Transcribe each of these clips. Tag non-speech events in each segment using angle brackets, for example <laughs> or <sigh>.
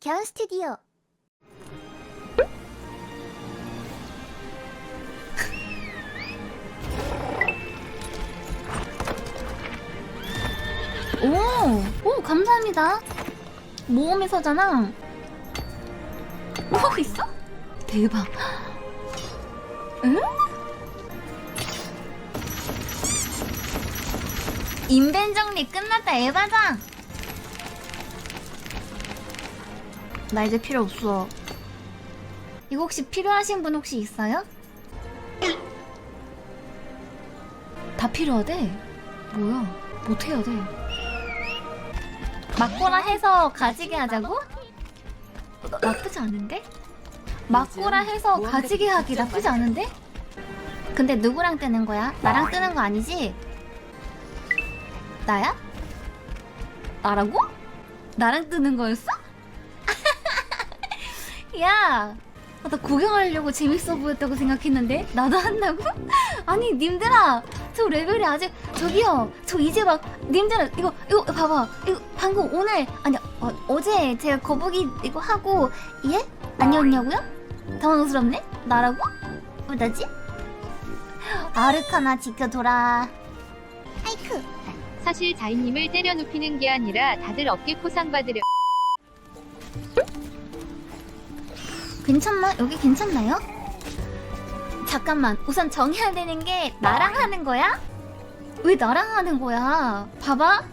견 스튜디오. 오, 오 감사합니다. 모험에서잖아. 뭐 있어? 대박. 응? 인벤 정리 끝났다 에바장. 나 이제 필요 없어. 이거 혹시 필요하신 분 혹시 있어요? 다 필요하대. 뭐야? 못 해야 돼. 맞고라 해서 가지게 하자고? 나- 나쁘지 않은데? 맞고라 해서 가지게 하기 나쁘지 않은데? 근데 누구랑 뜨는 거야? 나랑 뜨는 거 아니지? 나야? 나라고? 나랑 뜨는 거였어? 야! 아, 나 구경하려고 재밌어 보였다고 생각했는데? 나도 한다고? <laughs> 아니, 님들아! 저 레벨이 아직, 저기요! 저 이제 막, 님들아, 이거, 이거, 봐봐. 이거, 방금 오늘, 아니, 어, 어제 제가 거북이 이거 하고, 예? 아니었냐고요? 당황스럽네? 나라고? 뭐다지? 아르카나 지켜줘라. 아이쿠. 사실 자인님을 때려 눕히는 게 아니라 다들 어깨 포상 받으려 괜찮나? 여기 괜찮나요? 잠깐만, 우선 정해야 되는 게 나랑 하는 거야? 왜 나랑 하는 거야? 봐봐.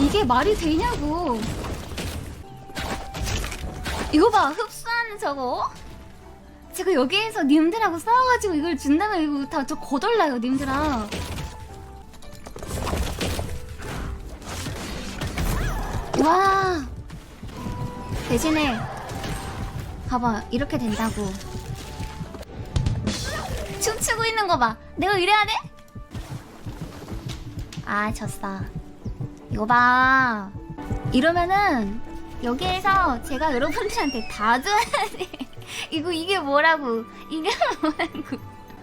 이게 말이 되냐고. 이거 봐 흡수하는 저거. 제가 여기에서 님들하고 싸워가지고 이걸 준다면 이거 다 저 거덜나요 님들아. 와. 대신에 봐봐 이렇게 된다고. 춤추고 있는 거봐. 내가 이래야 돼? 아 졌어. 이거 봐. 이러면은 여기에서 제가 여러분들한테 다 줘야 돼. 이거 이게 뭐라고? 이게 뭐라고?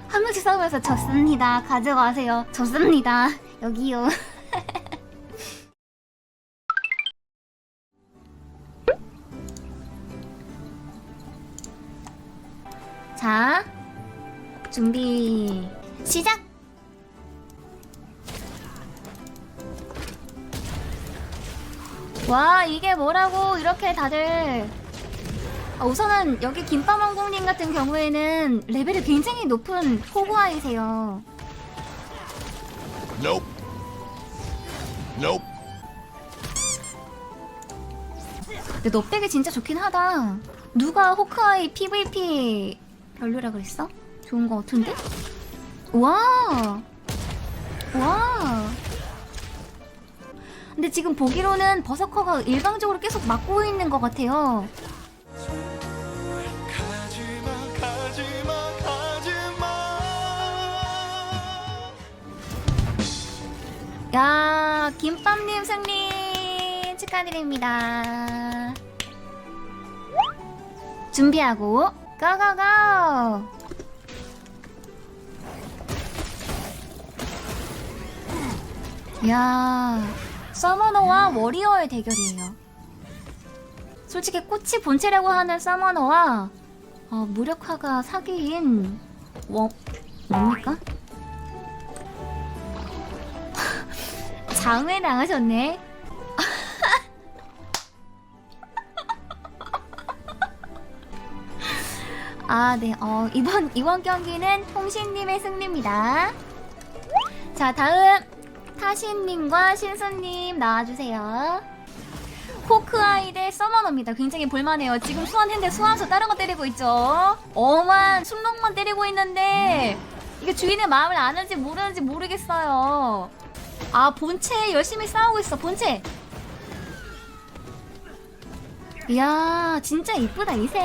한 명씩 싸우면서 졌습니다. 가져가세요. 졌습니다. 여기요. <laughs> 자, 준비 시작. 와 이게 뭐라고 이렇게 다들 아, 우선은 여기 김밥왕공님 같은 경우에는 레벨이 굉장히 높은 호구아이세요 Nope. Nope. 근데 너 빼기 진짜 좋긴 하다 누가 호크아이 PVP 별로라 그랬어? 좋은 거 같은데? 와 와. 근데 지금 보기로는 버서커가 일방적으로 계속 막고 있는 것 같아요. 야, 김밥님 승리 축하드립니다. 준비하고 고고고! 야, 서머너와 워리어의 대결이에요. 솔직히 꽃이 본체라고 하는 서머너와 어, 무력화가 사기인 워 뭡니까? <laughs> 장외 당하셨네. <laughs> 아, 네. 어, 이번 이번 경기는 홍신님의 승리입니다. 자, 다음 타신님과 신수님 나와주세요. 호크아이 대 서머너입니다. 굉장히 볼만해요. 지금 수완했는데 수완수 다른 거 때리고 있죠. 엄한 순록만 때리고 있는데 이게 주인의 마음을 아는지 모르는지 모르겠어요. 아 본체 열심히 싸우고 있어 본체 이야 진짜 이쁘다 이색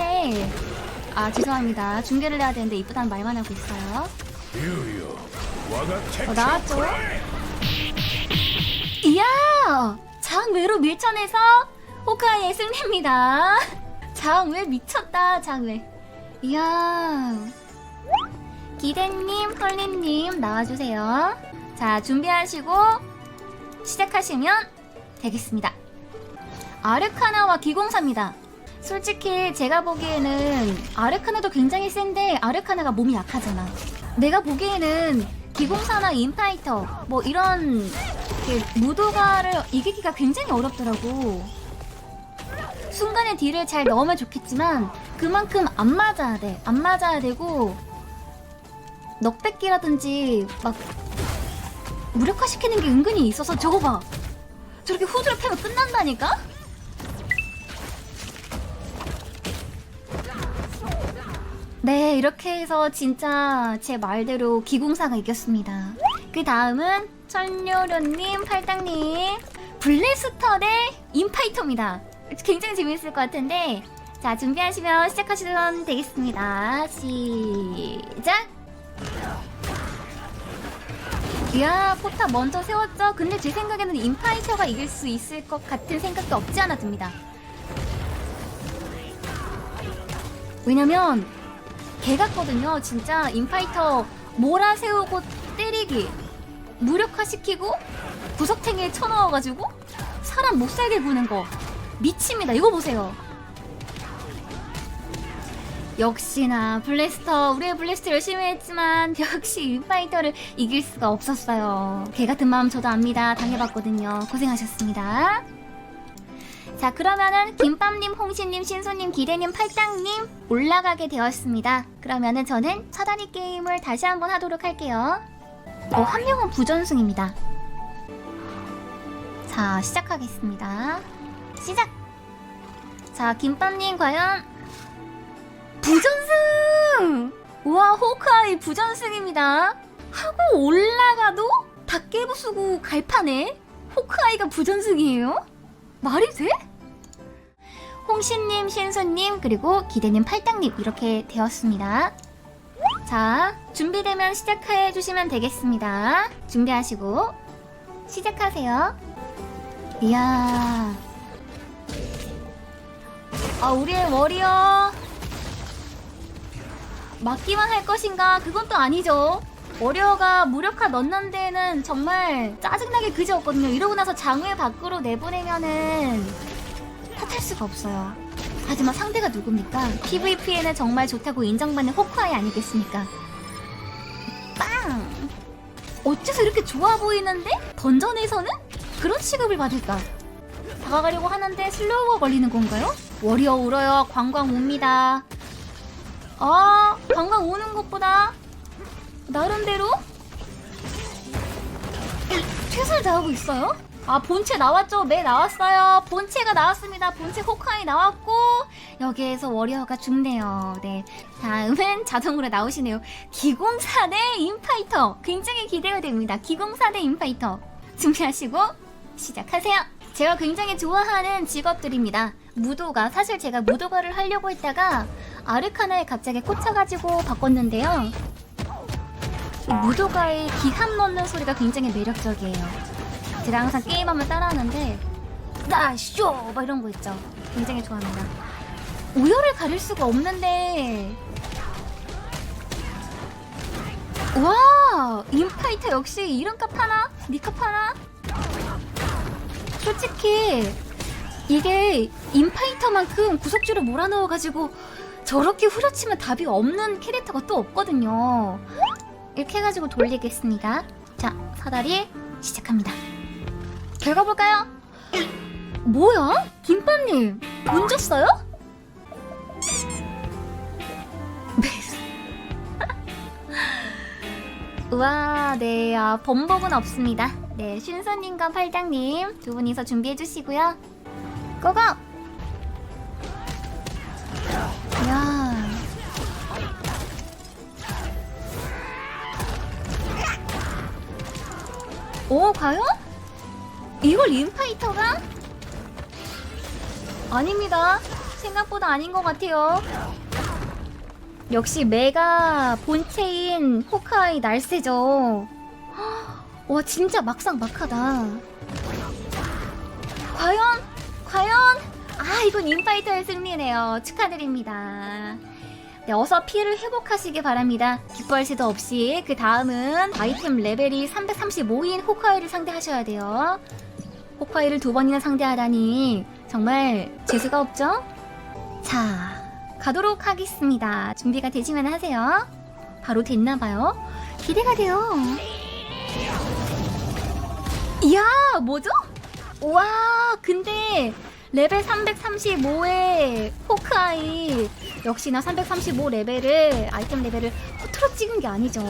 아 죄송합니다 중계를 해야 되는데 이쁘다는 말만 하고 있어요 어, 나왔죠 장외로 밀쳐내서 호카이의 승리입니다. <laughs> 장외 미쳤다, 장외. 이야. 기대님, 헐리님 나와주세요. 자, 준비하시고 시작하시면 되겠습니다. 아르카나와 기공사입니다. 솔직히 제가 보기에는 아르카나도 굉장히 센데 아르카나가 몸이 약하잖아. 내가 보기에는 기공사나 인파이터 뭐 이런 무도가를 이기기가 굉장히 어렵더라고. 순간에 딜을 잘 넣으면 좋겠지만 그만큼 안 맞아야 돼. 안 맞아야 되고 넉백기라든지 막 무력화시키는 게 은근히 있어서 저거 봐. 저렇게 후드를 패면 끝난다니까? 네, 이렇게 해서 진짜 제 말대로 기공사가 이겼습니다. 그 다음은 천요련님, 팔당님, 블레스터 대 인파이터입니다. 굉장히 재밌을 것 같은데, 자, 준비하시면 시작하시면 되겠습니다. 시작! 이야, 포탑 먼저 세웠죠? 근데 제 생각에는 인파이터가 이길 수 있을 것 같은 생각도 없지 않아 듭니다. 왜냐면, 개 같거든요. 진짜 인파이터 몰아세우고 때리기, 무력화시키고, 구석탱이에 쳐넣어가지고, 사람 못 살게 구는 거. 미칩니다. 이거 보세요. 역시나 블래스터 우리의 블래스터 열심히 했지만 <laughs> 역시 인파이터를 이길 수가 없었어요. 개 같은 마음 저도 압니다. 당해봤거든요. 고생하셨습니다. 자 그러면은 김밥님, 홍신님, 신소님, 기대님, 팔당님 올라가게 되었습니다. 그러면은 저는 사다리 게임을 다시 한번 하도록 할게요. 어, 한 명은 부전승입니다. 자 시작하겠습니다. 시작! 자 김밥님 과연 부전승! 우와 호크아이 부전승입니다. 하고 올라가도 다 깨부수고 갈파네. 호크아이가 부전승이에요? 말이 돼? 홍신님, 신수님, 그리고 기대님, 팔당님 이렇게 되었습니다. 자, 준비되면 시작해 주시면 되겠습니다. 준비하시고 시작하세요. 이야. 아, 우리의 워리어. 맞기만 할 것인가? 그건 또 아니죠. 워리어가 무력화 넣는 데는 정말 짜증나게 그지없거든요. 이러고 나서 장외 밖으로 내보내면은 탓할 수가 없어요. 하지만 상대가 누굽니까? PVP에는 정말 좋다고 인정받는 호크아이 아니겠습니까? 빵! 어째서 이렇게 좋아 보이는데 던전에서는 그런 취급을 받을까? 다가가려고 하는데 슬로우가 걸리는 건가요? 워리어 울어요. 관광 옵니다. 아, 관광 오는 것보다 나름대로 최선을 다하고 있어요. 아, 본체 나왔죠? 네, 나왔어요. 본체가 나왔습니다. 본체 호카이 나왔고, 여기에서 워리어가 죽네요. 네. 다음은 자동으로 나오시네요. 기공사 대 인파이터. 굉장히 기대가 됩니다. 기공사 대 인파이터. 준비하시고, 시작하세요. 제가 굉장히 좋아하는 직업들입니다. 무도가. 사실 제가 무도가를 하려고 했다가, 아르카나에 갑자기 꽂혀가지고 바꿨는데요. 이 무도가의 기합 넣는 소리가 굉장히 매력적이에요. 제가 항상 게임하면 따라하는데 나쇼 막 이런 거 있죠. 굉장히 좋아합니다. 우열을 가릴 수가 없는데 와 인파이터 역시 이름값 하나 니값 하나 솔직히 이게 인파이터만큼 구석줄을 몰아넣어가지고 저렇게 후려치면 답이 없는 캐릭터가 또 없거든요. 이렇게 해가지고 돌리겠습니다. 자, 사다리 시작합니다. 결과 볼까요? 뭐야? 김밥님, 돈 줬어요? 네. <laughs> 우와, 네, 아, 번복은 없습니다. 네, 쉰서님과 팔당님 두 분이서 준비해 주시고요. 고고! 이야. 오, 과연? 이걸 인파이터가? 아닙니다. 생각보다 아닌 것 같아요. 역시 메가 본체인 호카이 날쌔죠. 와, 진짜 막상 막하다. 과연? 과연? 아 이건 인파이터의 승리네요. 축하드립니다. 네, 어서 피해를 회복하시기 바랍니다. 기뻐할 새도 없이 그 다음은 아이템 레벨이 335인 호카이를 상대하셔야 돼요. 호카이를 두 번이나 상대하다니 정말 재수가 없죠? 자, 가도록 하겠습니다. 준비가 되시면 하세요. 바로 됐나봐요. 기대가 돼요. 이야, 뭐죠? 와, 근데 레벨 335에 호크아이 역시나 335 레벨을 아이템 레벨을 허투루 찍은 게 아니죠.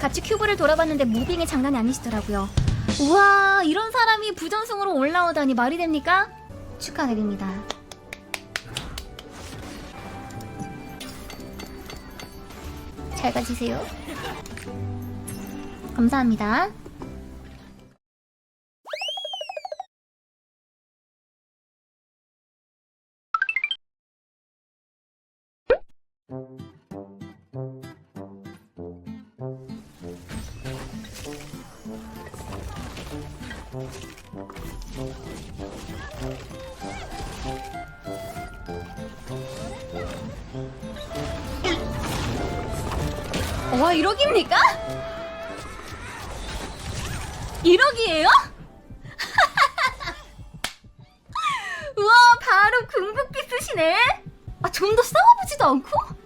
같이 큐브를 돌아봤는데 무빙이 장난이 아니시더라고요. 우와, 이런 사람이 부전승으로 올라오다니 말이 됩니까? 축하드립니다. 잘 가지세요. 감사합니다. 와, 1억입니까? 1억이에요? <laughs> 우와, 바로 궁극기 쓰시네? 아, 좀 더 싸워보지도 않고?